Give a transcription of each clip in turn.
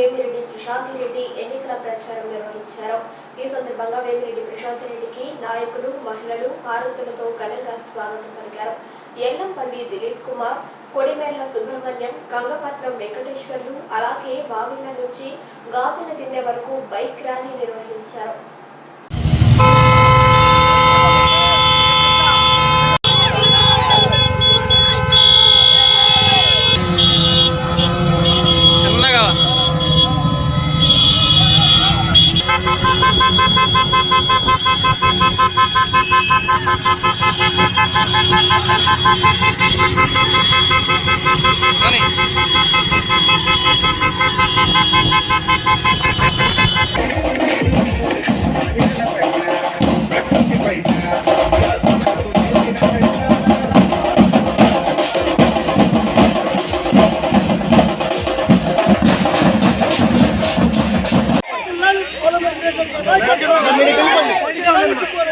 వేమిరెడ్డి ప్రశాంత్ రెడ్డి ఎన్నికల ప్రచారం నిర్వహించారు. ఈ సందర్భంగా వేమిరెడ్డి ప్రశాంత్ రెడ్డికి నాయకులు మహిళలు హారతులతో ఘనంగా స్వాగతం పలికారు. ఎల్లంపల్లి దిలీప్ కుమార్ కొడిమేర్ల సుబ్రహ్మణ్యం గంగపట్నం వెంకటేశ్వర్లు అలాగే వావిళ్ళ నుంచి గాదెల తిన్నే వరకు బైక్ ర్యాలీ నిర్వహించారు.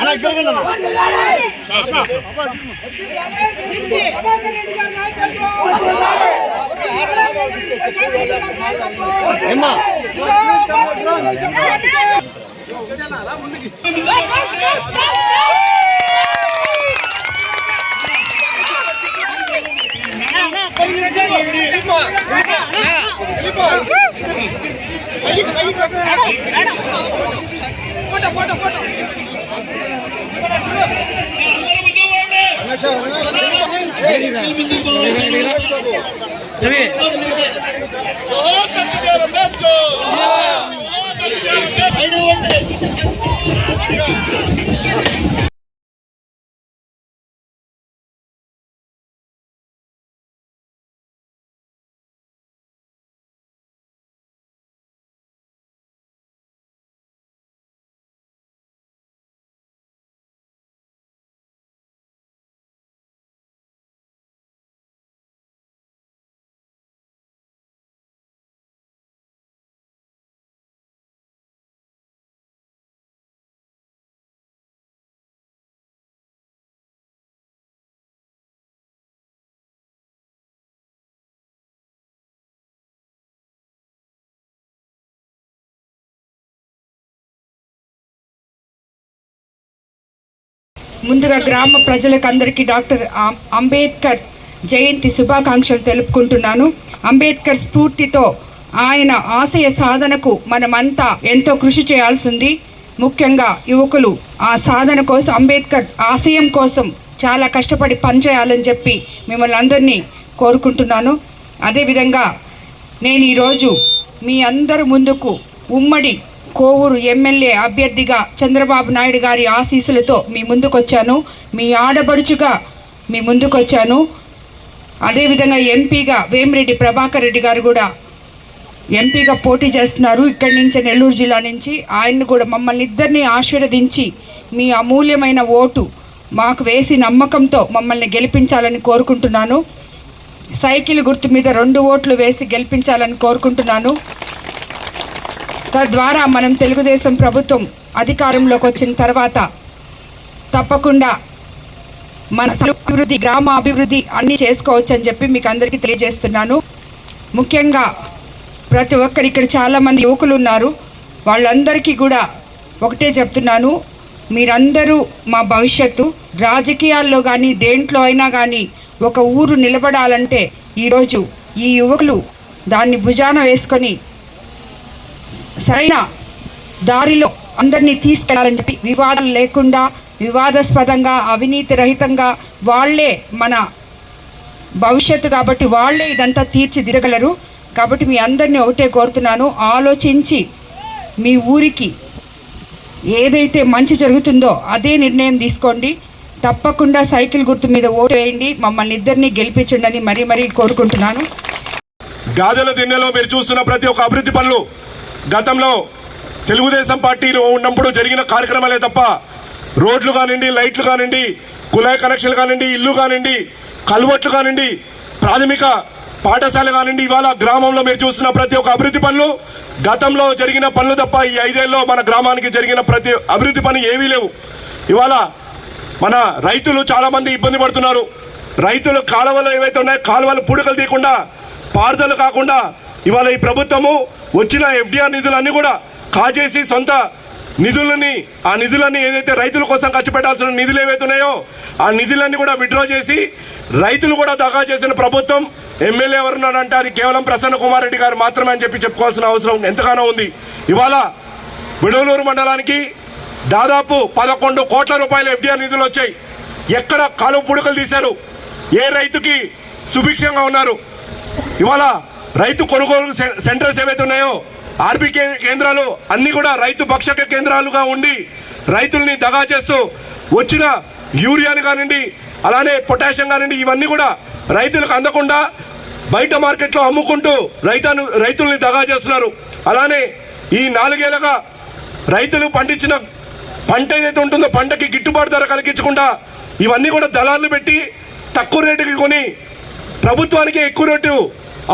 Ana gel bana. Photo photo photo జోహార్ కమిటీ గారు అంబేద్కర్ జోహార్ కమిటీ గారు ముందుగా గ్రామ ప్రజలకు అందరికీ డాక్టర్ అంబేద్కర్ జయంతి శుభాకాంక్షలు తెలుపుకుంటున్నాను. అంబేద్కర్ స్ఫూర్తితో ఆయన ఆశయ సాధనకు మనమంతా ఎంతో కృషి చేయాల్సింది. ముఖ్యంగా యువకులు ఆ సాధన కోసం అంబేద్కర్ ఆశయం కోసం చాలా కష్టపడి పనిచేయాలని చెప్పి మిమ్మల్ని అందరినీ కోరుకుంటున్నాను. అదేవిధంగా నేను ఈరోజు మీ అందరి ముందుకు ఉమ్మడి కోవూరు ఎమ్మెల్యే అభ్యర్థిగా చంద్రబాబు నాయుడు గారి ఆశీస్సులతో మీ ముందుకొచ్చాను. మీ ఆడబడుచుగా మీ ముందుకొచ్చాను. అదేవిధంగా ఎంపీగా వేమిరెడ్డి ప్రభాకర్ రెడ్డి గారు కూడా ఎంపీగా పోటీ చేస్తున్నారు. ఇక్కడి నుంచి నెల్లూరు జిల్లా నుంచి ఆయన్ని కూడా మమ్మల్ని ఇద్దరిని ఆశీర్వదించి మీ అమూల్యమైన ఓటు మాకు వేసి నమ్మకంతో మమ్మల్ని గెలిపించాలని కోరుకుంటున్నాను. సైకిల్ గుర్తు మీద రెండు ఓట్లు వేసి గెలిపించాలని కోరుకుంటున్నాను. తద్వారా మనం తెలుగుదేశం ప్రభుత్వం అధికారంలోకి వచ్చిన తర్వాత తప్పకుండా మన అభివృద్ధి గ్రామ అభివృద్ధి అన్నీ చేసుకోవచ్చు అని చెప్పి మీకు అందరికీ తెలియజేస్తున్నాను. ముఖ్యంగా ప్రతి ఒక్కరు ఇక్కడ చాలామంది యువకులు ఉన్నారు. వాళ్ళందరికీ కూడా ఒకటే చెప్తున్నాను. మీరందరూ మా భవిష్యత్తు రాజకీయాల్లో కానీ దేంట్లో అయినా కానీ ఒక ఊరు నిలబడాలంటే ఈరోజు ఈ యువకులు దాన్ని భుజాన వేసుకొని సరైన దారిలో అందరినీ తీసుకెళ్ళాలని చెప్పి వివాదం లేకుండా వివాదాస్పదంగా అవినీతి రహితంగా వాళ్ళే మన భవిష్యత్తు కాబట్టి వాళ్ళే ఇదంతా తీర్చిదిరగలరు కాబట్టి మీ అందరినీ ఒకటే కోరుతున్నాను. ఆలోచించి మీ ఊరికి ఏదైతే మంచి జరుగుతుందో అదే నిర్ణయం తీసుకోండి. తప్పకుండా సైకిల్ గుర్తు మీద ఓటు వేయండి. మమ్మల్ని ఇద్దరిని గెలిపించండి అని మరీ మరీ కోరుకుంటున్నాను. గాజల దిన్నెలో మీరు చూస్తున్న ప్రతి ఒక్క అభివృద్ధి పనులు గతంలో తెలుగుదేశం పార్టీలో ఉన్నప్పుడు జరిగిన కార్యక్రమాలే తప్ప రోడ్లు కానివ్వండి లైట్లు కానివ్వండి కుళాయి కనెక్షన్లు కానివ్వండి ఇల్లు కానివ్వండి కల్వట్లు కానివ్వండి ప్రాథమిక పాఠశాల కానివ్వండి ఇవాళ గ్రామంలో మీరు చూస్తున్న ప్రతి ఒక్క అభివృద్ధి పనులు గతంలో జరిగిన పనులు తప్ప ఈ ఐదేళ్ళలో మన గ్రామానికి జరిగిన ప్రతి అభివృద్ధి పని ఏమీ లేవు. ఇవాళ మన రైతులు చాలామంది ఇబ్బంది పడుతున్నారు. రైతులు కాలువలు ఏవైతే ఉన్నాయో కాలువలు పూడకలు తీయకుండా పారుదలు కాకుండా ఇవాళ ఈ ప్రభుత్వము వచ్చిన ఎఫ్డిఆర్ నిధులన్నీ కూడా కాజేసి సొంత నిధులని ఆ నిధులన్నీ ఏదైతే రైతుల కోసం ఖర్చు పెట్టాల్సిన నిధులు ఏవైతే ఉన్నాయో ఆ నిధులన్నీ కూడా విడ్రా చేసి రైతులు కూడా దగా చేసిన ప్రభుత్వం ఎమ్మెల్యే ఎవరున్నాడంటే అది కేవలం ప్రసన్న కుమార్ రెడ్డి గారు మాత్రమే అని చెప్పి చెప్పుకోవాల్సిన అవసరం ఎంతగానో ఉంది. ఇవాళ విడవలూరు మండలానికి దాదాపు పదకొండు కోట్ల రూపాయల ఎఫ్డిఆర్ నిధులు వచ్చాయి. ఎక్కడ కాలువ పుడుకలు తీశారు? ఏ రైతుకి సుభిక్షంగా ఉన్నారు? ఇవాళ రైతు కొనుగోలు సెంటర్స్ ఏవైతే ఉన్నాయో ఆర్బీ కేంద్రాలు అన్ని కూడా రైతు భక్షక కేంద్రాలుగా ఉండి రైతుల్ని దగా చేస్తూ వచ్చిన యూరియాని కానివ్వండి అలానే పొటాషియం కానివ్వండి ఇవన్నీ కూడా రైతులకు అందకుండా బయట మార్కెట్లో అమ్ముకుంటూ రైతాను రైతుల్ని దగా చేస్తున్నారు. అలానే ఈ నాలుగేళ్ళగా రైతులు పండించిన పంట ఏదైతే ఉంటుందో పంటకి గిట్టుబాటు ధర కలిగించకుండా ఇవన్నీ కూడా దళాలు పెట్టి తక్కువ రేటుకి కొని ప్రభుత్వానికి ఎక్కువ రేటు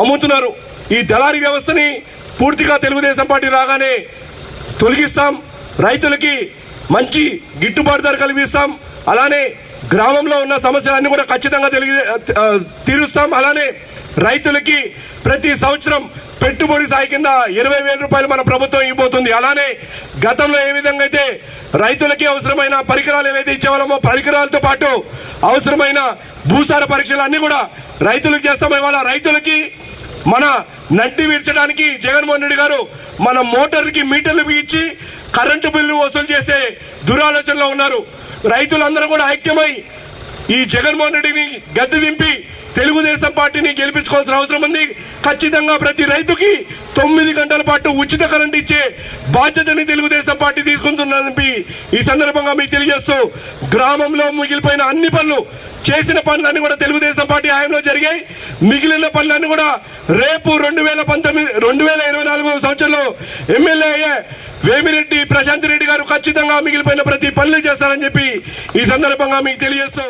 అమ్ముతున్నారు. ఈ దళారీ వ్యవస్థని పూర్తిగా తెలుగుదేశం పార్టీ రాగానే తొలగిస్తాం. రైతులకి మంచి గిట్టుబాటు ధర కల్పిస్తాం అలానే గ్రామంలో ఉన్న సమస్యలన్నీ కూడా ఖచ్చితంగా తెలియ తీరుస్తాం. అలానే రైతులకి ప్రతి సంవత్సరం పెట్టుబడి సాయి కింద ఇరవై వేల రూపాయలు మన ప్రభుత్వం ఇవ్వబోతుంది. అలానే గతంలో ఏ విధంగా అయితే రైతులకి అవసరమైన పరికరాలు ఏవైతే ఇచ్చేవాళ్ళమో పరికరాలతో పాటు అవసరమైన భూసార పరీక్షలు అన్ని కూడా రైతులకు చేస్తాం ఇవాళ రైతులకి మన నడ్డి విర్చడానికి జగన్మోహన్ రెడ్డి గారు మన మోటార్కి మీటర్లు ఇచ్చి కరెంటు బిల్లు వసూలు చేసే దురాలోచనలో ఉన్నారు. రైతులందరూ కూడా ఐక్యమై ఈ జగన్మోహన్ రెడ్డిని గద్దె దింపి తెలుగుదేశం పార్టీని గెలిపించుకోవాల్సిన అవసరం ఉంది. ఖచ్చితంగా ప్రతి రైతుకి తొమ్మిది గంటల పాటు ఉచిత కరెంట్ ఇచ్చే బాధ్యతని తెలుగుదేశం పార్టీ తీసుకుంటుందని ఈ సందర్భంగా మీకు తెలియజేస్తూ గ్రామంలో మిగిలిపోయిన అన్ని పనులు చేసిన పనులన్నీ కూడా తెలుగుదేశం పార్టీ హయాంలో జరిగాయి. మిగిలిన పనులన్నీ కూడా రేపు రెండు వేల పంతొమ్మిది రెండు వేల ఇరవై నాలుగు సంవత్సరంలో ఎమ్మెల్యే అయ్యే వేమిరెడ్డి ప్రశాంత్ రెడ్డి గారు ఖచ్చితంగా మిగిలిపోయిన ప్రతి పనులు చేస్తారని చెప్పి ఈ సందర్భంగా మీకు తెలియజేస్తూ